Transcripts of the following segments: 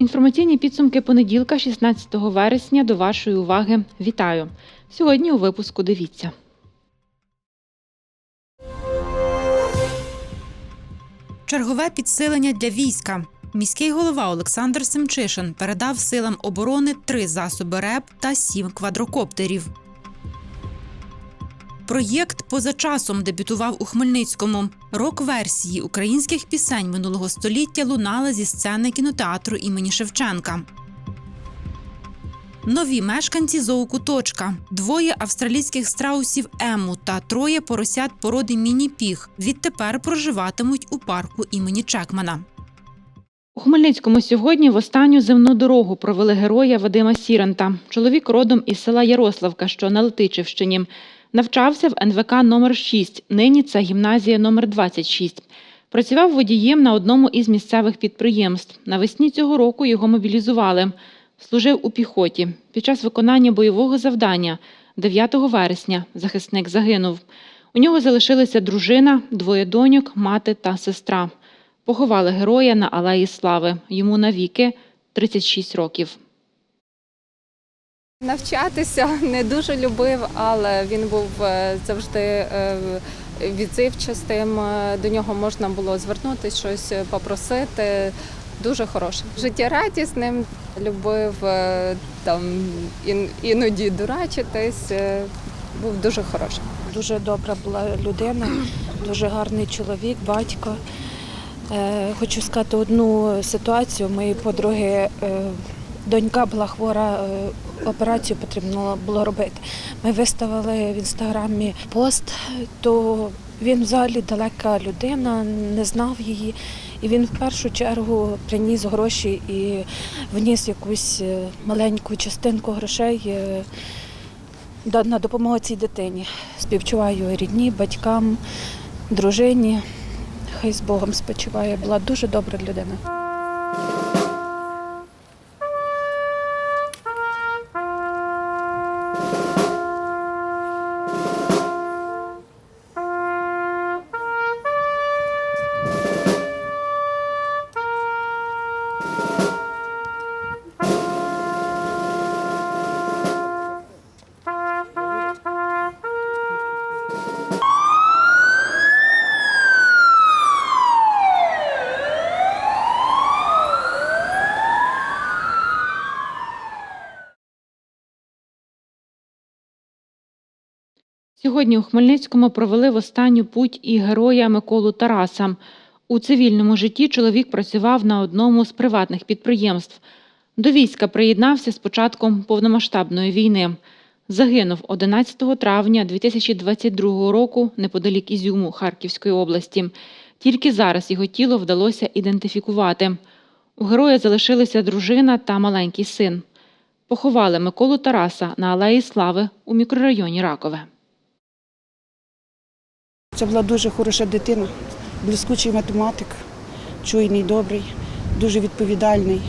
Інформаційні підсумки понеділка, 16 вересня, до вашої уваги. Вітаю! Сьогодні у випуску дивіться. Чергове підсилення для війська. Міський голова Олександр Семчишин передав силам оборони три засоби РЕП та сім квадрокоптерів. Проєкт поза часом дебютував у Хмельницькому. Рок-версії українських пісень минулого століття лунали зі сцени кінотеатру імені Шевченка. Нові мешканці зоокуточка, двоє австралійських страусів Ему та троє поросят породи міні-піг відтепер проживатимуть у парку імені Чекмана. У Хмельницькому сьогодні в останню земну дорогу провели героя Вадима Сіранта. Чоловік родом із села Ярославка, що на Летичівщині. Навчався в НВК номер 6 нині це гімназія номер 26 Працював водієм на одному із місцевих підприємств. Навесні цього року його мобілізували. Служив у піхоті. Під час виконання бойового завдання 9 вересня захисник загинув. У нього залишилися дружина, двоє доньок, мати та сестра. Поховали героя на Алеї Слави. Йому навіки 36 років. Навчатися не дуже любив, але він був е, завжди е, відзивчастим. Е, До нього можна було звернутися, щось попросити. Дуже хороший. Життєрадісним, любив там ін- іноді дурачитись. Був дуже хороший. Дуже добра була людина, дуже гарний чоловік, батько. Е, Хочу сказати одну ситуацію. Моєї подруги е, донька була хвора, е, операцію потрібно було робити. Ми виставили в інстаграмі пост, то він взагалі далека людина, не знав її. І він в першу чергу приніс гроші і вніс якусь маленьку частинку грошей. на допомогу цій дитині. Співчуваю рідні, батькам, дружині. Хай з Богом спочиває. Була дуже добра людина. Сьогодні у Хмельницькому провели в останню путь і героя Миколу Тараса. У цивільному житті чоловік працював на одному з приватних підприємств. До війська приєднався з початком повномасштабної війни. Загинув 11 травня 2022 року неподалік Ізюму Харківської області. Тільки зараз його тіло вдалося ідентифікувати. У героя залишилися дружина та маленький син. Поховали Миколу Тараса на Алеї Слави у мікрорайоні Ракове. Це була дуже хороша дитина, блискучий математик, чуйний, добрий, дуже відповідальний.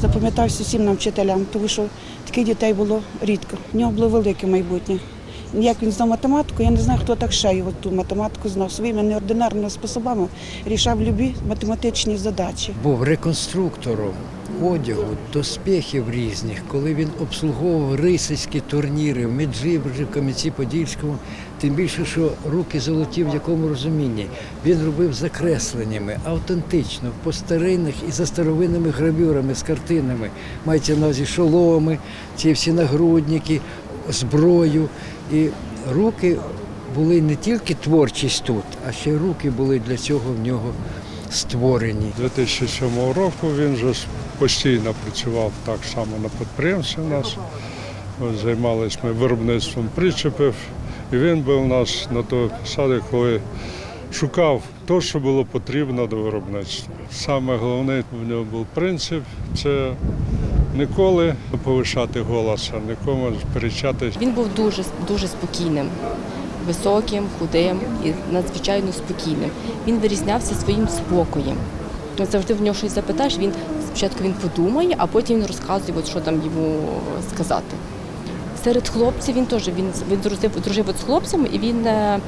Запам'ятався всім нам вчителям, тому що таких дітей було рідко. В нього було велике майбутнє. Як він знав математику, я не знаю, хто так ще його ту математику знав. Своїми неординарними способами рішав любі математичні задачі. був реконструктором одягу, доспіхів різних, коли він обслуговував рисицькі турніри в Меджиборжі, в Кам'янці-Подільському, тим більше, що руки золоті в якому розумінні. Він робив закресленнями, автентично, по старинних і за старовинними гравюрами з картинами. Мається на увазі шоломи, ці всі нагрудники, зброю. І руки були не тільки творчість тут, а ще й руки були для цього в нього створені. 2007 року він вже постійно працював так само на підприємстві у нас. Займалися ми виробництвом причепів. І він був у нас на той посаді, коли шукав те, що було потрібно до виробництва. Саме головне в нього був принцип це ніколи не повишати голос, а нікому сперечати Він був дуже дуже спокійним, високим, худим і надзвичайно спокійним. Він вирізнявся своїм спокоєм. Завжди в нього щось запитаєш, він спочатку він подумає, а потім він розказує, що там йому сказати. Серед хлопців він теж він, він дружив, дружив от з хлопцями, і він. е,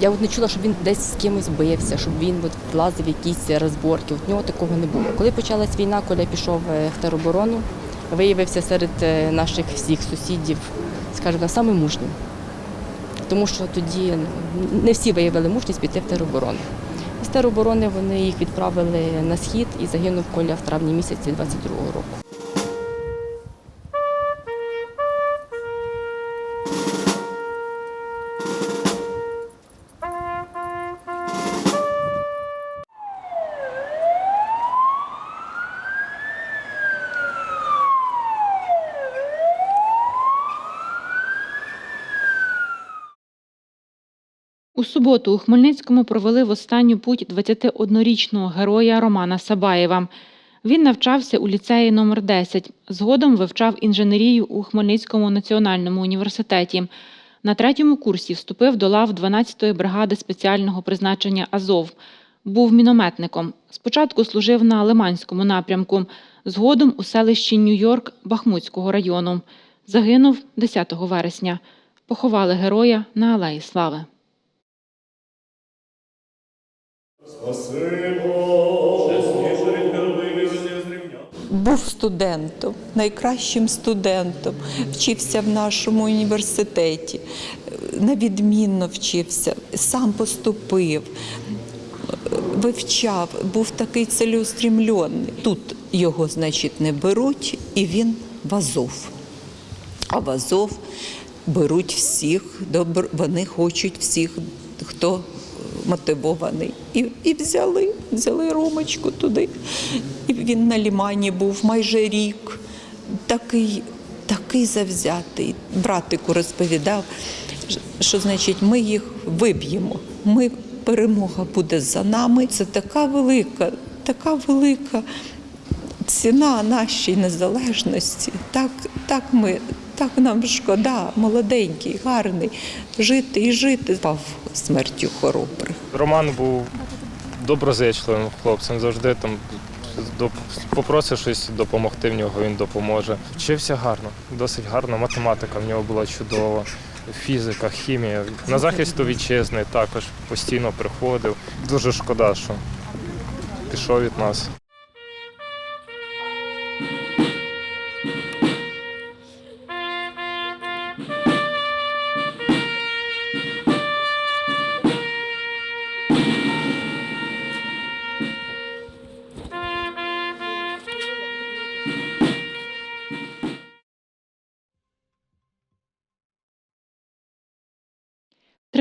Я от не чула, щоб він десь з кимось бився, щоб він от влазив в якісь розборки. От нього такого не було. Коли почалась війна, Коля пішов е, в тероборону, виявився серед е, наших всіх сусідів, скажімо, самим мужнім. Тому що тоді ну, не всі виявили мужність піти в тероборону. З тероборони вони їх відправили на схід і загинув Коля в травні місяці 22-го року. У суботу у Хмельницькому провели в останню путь 21-річного героя Романа Сабаєва. Він навчався у ліцеї номер 10 Згодом вивчав інженерію у Хмельницькому національному університеті. На третьому курсі вступив до лав 12-ї бригади спеціального призначення Азов. Був мінометником. Спочатку служив на Лиманському напрямку, згодом у селищі Нью-Йорк Бахмутського району. Загинув 10 вересня. Поховали героя на Алеї Слави. Був студентом, найкращим студентом, вчився в нашому університеті, навідмінно вчився, сам поступив, вивчав, був такий цілеустрімлений. Тут його, значить, не беруть, і він в Азов. А в Азов беруть всіх, вони хочуть всіх, хто мотивований. І, і взяли, взяли Ромочку туди. І він на лімані був майже рік. Такий, такий завзятий. Братику розповідав, що значить ми їх виб'ємо. Ми, перемога буде за нами. Це така велика, така велика ціна нашій незалежності. Так, так ми, так нам шкода, молоденький, гарний, жити і жити. Пав смертю хоробрих. Роман був доброзичливим хлопцем, завжди там попросив щось допомогти в нього, він допоможе. Вчився гарно, досить гарно. Математика в нього була чудова, фізика, хімія. На захист вітчизни також постійно приходив. Дуже шкода, що пішов від нас.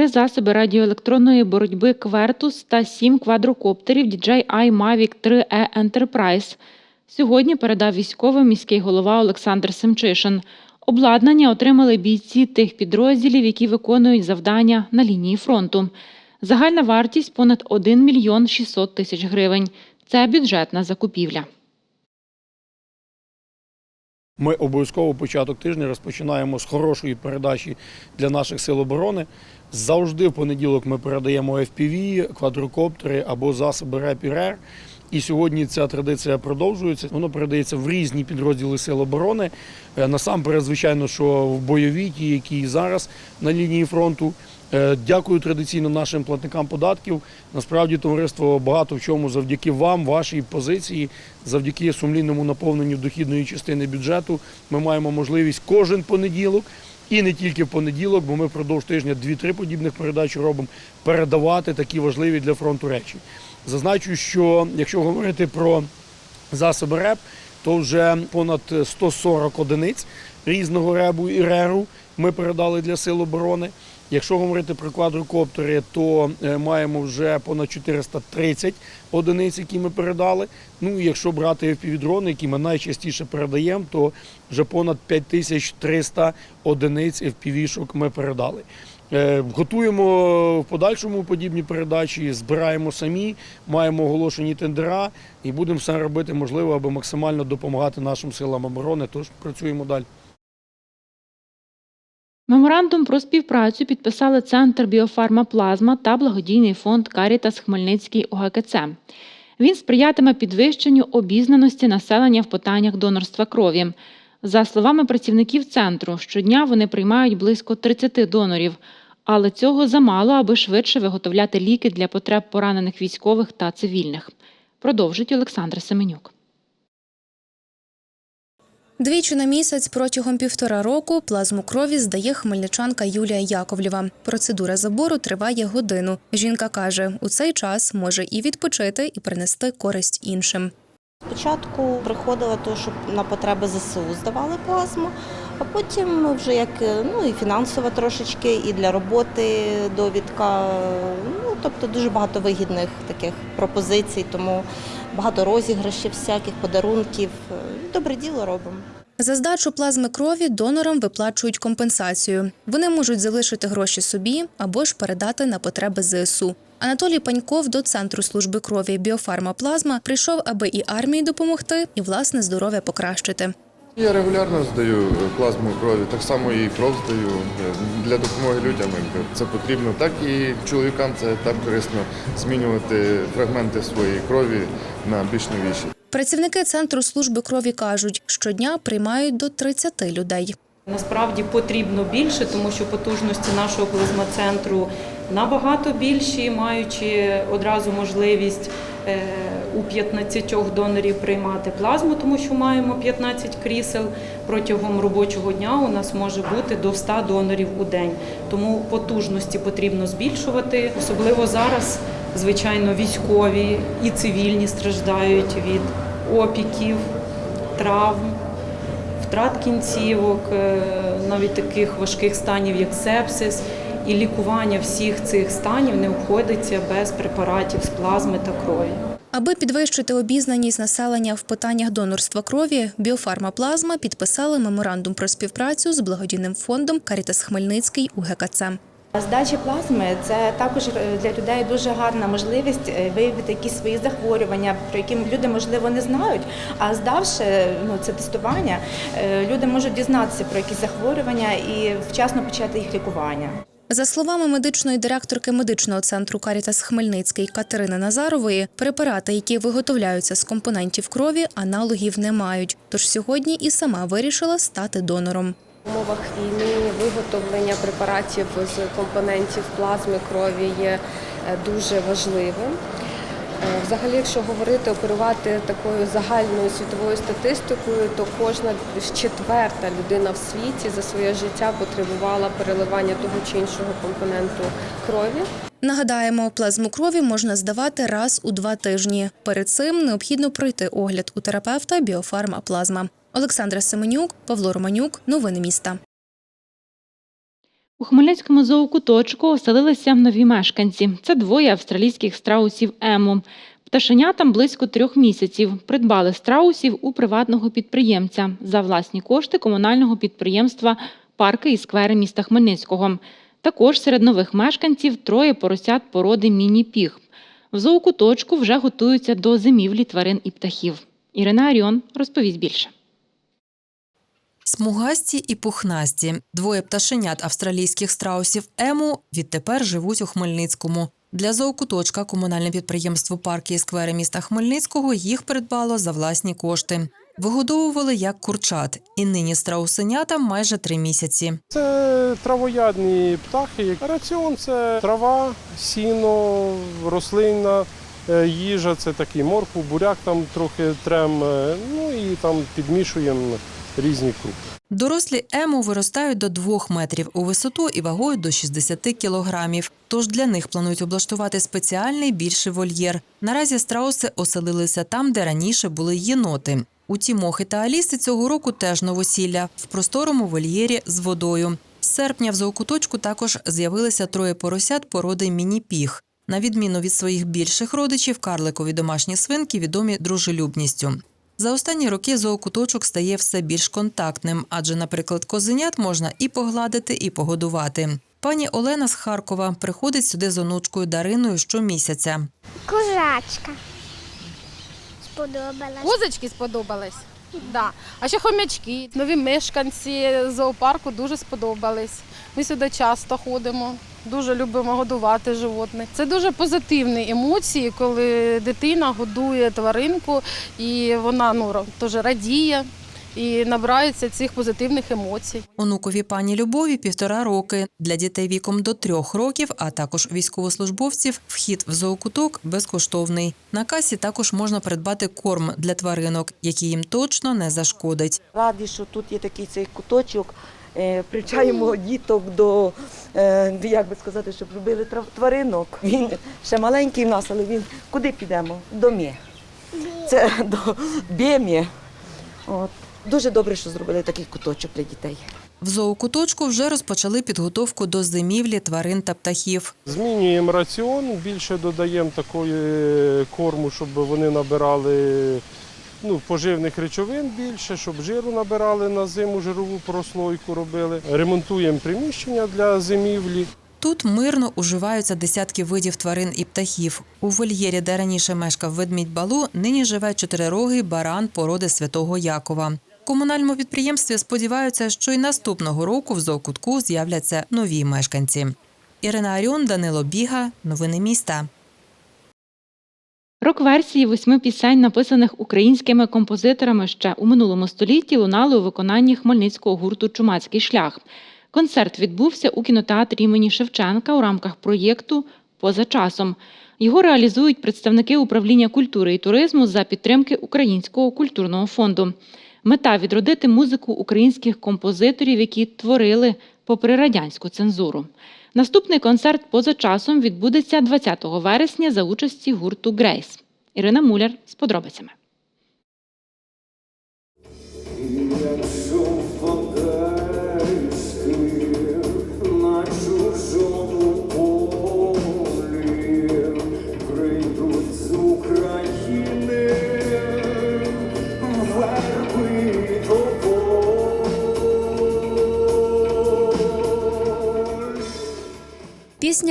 Засоби радіоелектронної боротьби Квертус та сім квадрокоптерів DJI Mavic 3E Enterprise сьогодні передав військовим міський голова Олександр Семчишин. Обладнання отримали бійці тих підрозділів, які виконують завдання на лінії фронту. Загальна вартість понад 1 мільйон 600 тисяч гривень. Це бюджетна закупівля. Ми обов'язково початок тижня розпочинаємо з хорошої передачі для наших сил оборони. Завжди в понеділок ми передаємо FPV, квадрокоптери або засоби РЕП-РЕР. І сьогодні ця традиція продовжується. Воно передається в різні підрозділи сил оборони. Е, Насамперед, звичайно, що в бойові, ті, які зараз на лінії фронту. Е, Дякую традиційно нашим платникам податків. Насправді товариство багато в чому завдяки вам, вашій позиції, завдяки сумлінному наповненню дохідної частини бюджету. Ми маємо можливість кожен понеділок. І не тільки в понеділок, бо ми впродовж тижня дві-три подібних передачі робимо передавати такі важливі для фронту речі. Зазначу, що якщо говорити про засоби РЕП, то вже понад 140 одиниць різного ребу і реру ми передали для сил оборони. Якщо говорити про квадрокоптери, то е, маємо вже понад 430 одиниць, які ми передали. Ну якщо брати FPV-дрони, які ми найчастіше передаємо, то вже понад 5300 одиниць FPV-шок ми передали. Е, Готуємо в подальшому подібні передачі, збираємо самі, маємо оголошені тендера і будемо все робити можливе, аби максимально допомагати нашим силам оборони. Тож працюємо далі. Меморандум про співпрацю підписали Центр Біофарма Плазма та благодійний фонд Карітас Хмельницький ОГКЦ. Він сприятиме підвищенню обізнаності населення в питаннях донорства крові. За словами працівників центру, щодня вони приймають близько 30 донорів, але цього замало, аби швидше виготовляти ліки для потреб поранених військових та цивільних. Продовжить Олександр Семенюк. Двічі на місяць протягом півтора року плазму крові здає хмельничанка Юлія Яковлєва. Процедура забору триває годину. Жінка каже, у цей час може і відпочити, і принести користь іншим. Спочатку приходила то, щоб на потреби ЗСУ здавали плазму, а потім вже як ну і фінансово трошечки, і для роботи довідка. Ну тобто дуже багато вигідних таких пропозицій, тому багато розіграшів, всяких подарунків. Е, Добре діло робимо. За здачу плазми крові донорам виплачують компенсацію. Вони можуть залишити гроші собі або ж передати на потреби ЗСУ. Анатолій Паньков до центру служби крові Біофарма Плазма прийшов, аби і армії допомогти, і власне здоров'я покращити. Я регулярно здаю плазму крові, так само і кров здаю е, для допомоги людям. Це потрібно. Так і чоловікам це так корисно змінювати фрагменти своєї крові на більш новіші. Працівники центру служби крові кажуть, щодня приймають до 30 людей. Насправді потрібно більше, тому що потужності нашого плазмоцентру набагато більші, маючи одразу можливість е, у 15 донорів приймати плазму, тому що маємо 15 крісел. Протягом робочого дня у нас може бути до 100 донорів у день. Тому потужності потрібно збільшувати. Особливо зараз, звичайно, військові і цивільні страждають від опіків, травм втрат кінцівок, е, навіть таких важких станів, як сепсис. І лікування всіх цих станів не обходиться без препаратів з плазми та крові. Аби підвищити обізнаність населення в питаннях донорства крові, Біофарма Плазма підписали меморандум про співпрацю з благодійним фондом Карітас Хмельницький у ГКЦ. Здача плазми це також е, для людей дуже гарна можливість е, виявити якісь свої захворювання, про які люди можливо не знають. А здавши ну це тестування, е, люди можуть дізнатися про якісь захворювання і вчасно почати їх лікування. За словами медичної директорки медичного центру Карітас Хмельницький Катерини Назарової, препарати, які виготовляються з компонентів крові, аналогів не мають. Тож сьогодні і сама вирішила стати донором. В умовах війни виготовлення препаратів з компонентів плазми крові є е, дуже важливим. Е, Взагалі, якщо говорити, оперувати такою загальною світовою статистикою, то кожна четверта людина в світі за своє життя потребувала переливання того чи іншого компоненту крові. Нагадаємо, плазму крові можна здавати раз у два тижні. Перед цим необхідно пройти огляд у терапевта Біофарма Плазма. Олександра Семенюк, Павло Романюк. Новини міста. У Хмельницькому зоокуточку оселилися нові мешканці. Це двоє австралійських страусів Ему. Пташенятам близько трьох місяців. Придбали страусів у приватного підприємця за власні кошти комунального підприємства Парки і сквери міста Хмельницького. Також серед нових мешканців троє поросят породи міні-піг. В зоокуточку вже готуються до зимівлі тварин і птахів. Ірина Аріон розповість більше. Смугасті і пухнасті. Двоє пташенят австралійських страусів Ему відтепер живуть у Хмельницькому. Для зоокуточка комунальне підприємство «Парки і сквери міста Хмельницького їх придбало за власні кошти. Вигодовували як курчат, і нині страусенятам майже три місяці. Це травоядні птахи. Раціон це трава, сіно, рослинна е, їжа, це такий моркву, буряк там трохи трем, е, ну і там підмішуємо різні крупи. Дорослі ему виростають до двох метрів у висоту і вагою до 60 кілограмів. Тож для них планують облаштувати спеціальний більший вольєр. Наразі страуси оселилися там, де раніше були єноти. Утім, мохи та аліси цього року теж новосілля в просторому вольєрі з водою. З серпня в зоокуточку також з'явилися троє поросят породи міні-піг. На відміну від своїх більших родичів, карликові домашні свинки відомі дружелюбністю. За останні роки зоокуточок стає все більш контактним, адже, наприклад, козенят можна і погладити, і погодувати. Пані Олена з Харкова приходить сюди з онучкою Дариною щомісяця. Козачка. Сподобалась. Козочки сподобались. Да. А ще хомячки. Нові мешканці зоопарку дуже сподобались. Ми сюди часто ходимо, дуже любимо годувати животних. Це дуже позитивні емоції, коли дитина годує тваринку і вона ну, теж радіє і набирається цих позитивних емоцій. Онукові пані Любові півтора роки. Для дітей віком до трьох років, а також військовослужбовців, вхід в зоокуток безкоштовний. На касі також можна придбати корм для тваринок, який їм точно не зашкодить. Раді, що тут є такий цей куточок. Е, Привчаємо діток до, е, як би сказати, щоб робили тваринок. Він ще маленький в нас, але він куди підемо? До Мє. Це до Бємє. От. Дуже добре, що зробили такий куточок для дітей. В зоокуточку вже розпочали підготовку до зимівлі тварин та птахів. Змінюємо раціон, більше додаємо такої корму, щоб вони набирали ну, поживних речовин більше, щоб жиру набирали на зиму, жирову прослойку робили. Ремонтуємо приміщення для зимівлі. Тут мирно уживаються десятки видів тварин і птахів. У вольєрі, де раніше мешкав ведмідь Балу, нині живе чотирирогий баран породи святого Якова. Комунальному підприємстві сподіваються, що й наступного року в зоокутку з'являться нові мешканці. Ірина Аріон, Данило Біга. Новини міста. Рок-версії восьми пісень, написаних українськими композиторами ще у минулому столітті, лунали у виконанні хмельницького гурту Чумацький шлях. Концерт відбувся у кінотеатрі імені Шевченка у рамках проєкту Поза часом. Його реалізують представники управління культури і туризму за підтримки Українського культурного фонду. Мета відродити музику українських композиторів, які творили попри радянську цензуру. Наступний концерт поза часом відбудеться 20 вересня за участі гурту Грейс. Ірина Муляр з подробицями.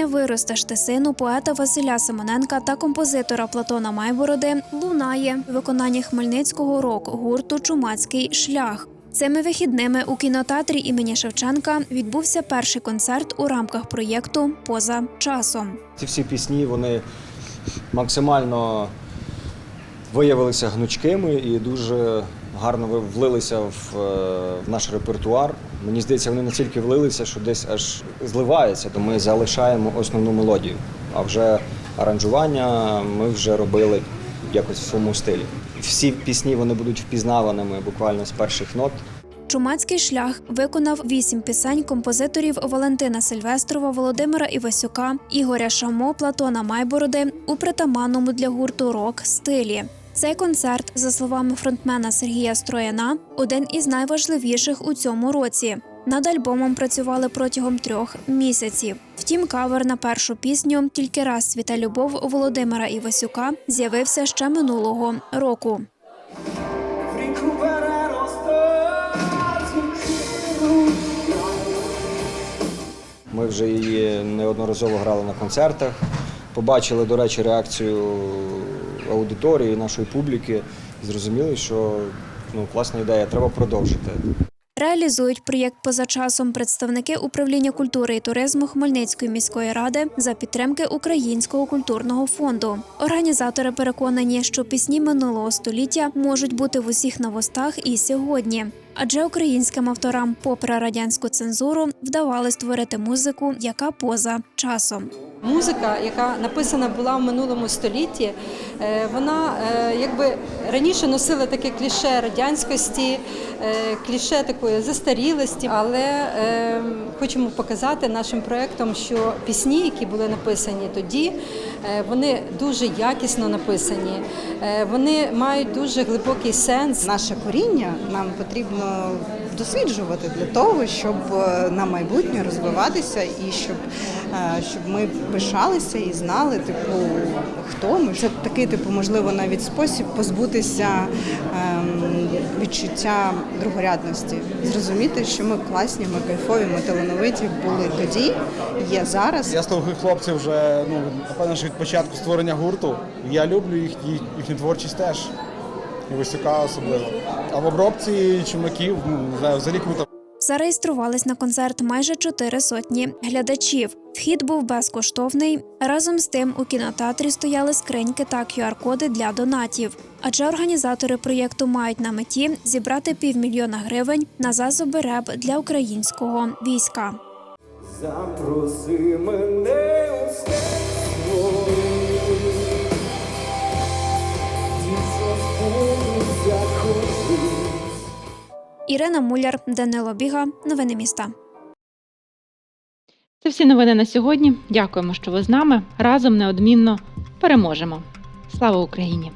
Виростеш ти сину поета Василя Симоненка та композитора Платона Майбороди лунає в виконанні хмельницького рок-гурту Чумацький шлях. Цими вихідними у кінотеатрі імені Шевченка відбувся перший концерт у рамках проєкту Поза часом. Ці всі пісні вони максимально виявилися гнучкими і дуже гарно влилися е, в наш репертуар. Мені здається, вони настільки влилися, що десь аж зливаються, то ми залишаємо основну мелодію. А вже аранжування ми вже робили якось в своєму стилі. Всі пісні вони будуть впізнаваними буквально з перших нот. Чумацький шлях виконав вісім пісень композиторів Валентина Сильвестрова, Володимира Івасюка, Ігоря Шамо, Платона Майбороди у притаманному для гурту рок стилі. Цей концерт, за словами фронтмена Сергія Строяна, один із найважливіших у цьому році. Над альбомом працювали протягом трьох місяців. Втім, кавер на першу пісню Тільки раз цвіте любов Володимира Івасюка з'явився ще минулого року. Ми вже її неодноразово грали на концертах. Побачили, до речі, реакцію аудиторії, нашої публіки, і зрозуміли, що ну, класна ідея, треба продовжити. Реалізують проєкт поза часом представники управління культури і туризму Хмельницької міської ради за підтримки Українського культурного фонду. Організатори переконані, що пісні минулого століття можуть бути в усіх на вустах і сьогодні. Адже українським авторам, попри радянську цензуру, вдавалось створити музику, яка поза часом. Музика, яка написана була в минулому столітті, вона е, якби раніше носила таке кліше радянськості, е, кліше такої застарілості, але е, хочемо показати нашим проектом, що пісні, які були написані тоді, е, вони дуже якісно написані, е, вони мають дуже глибокий сенс. Наше коріння нам потрібно досліджувати для того, щоб е, на майбутнє розвиватися і щоб, е, щоб ми пишалися і знали, типу, хто ми. Це такий, типу, можливо, навіть спосіб позбутися ем, відчуття другорядності, зрозуміти, що ми класні, ми кайфові, ми талановиті були тоді, є зараз. Я слухаю хлопців вже ну напевно, що від початку створення гурту. Я люблю їх, їх їхню творчість теж. І Івасюка особливо. А в обробці чумаків ну, не знаю, взагалі круто. Зареєструвались на концерт майже чотири сотні глядачів. Вхід був безкоштовний. Разом з тим у кінотеатрі стояли скриньки та QR-коди для донатів. Адже організатори проєкту мають на меті зібрати півмільйона гривень на засоби РЕБ для українського війська. Запроси мене Ірина Муляр, Данило Біга. Новини міста. Це всі новини на сьогодні. Дякуємо, що ви з нами. Разом неодмінно переможемо. Слава Україні!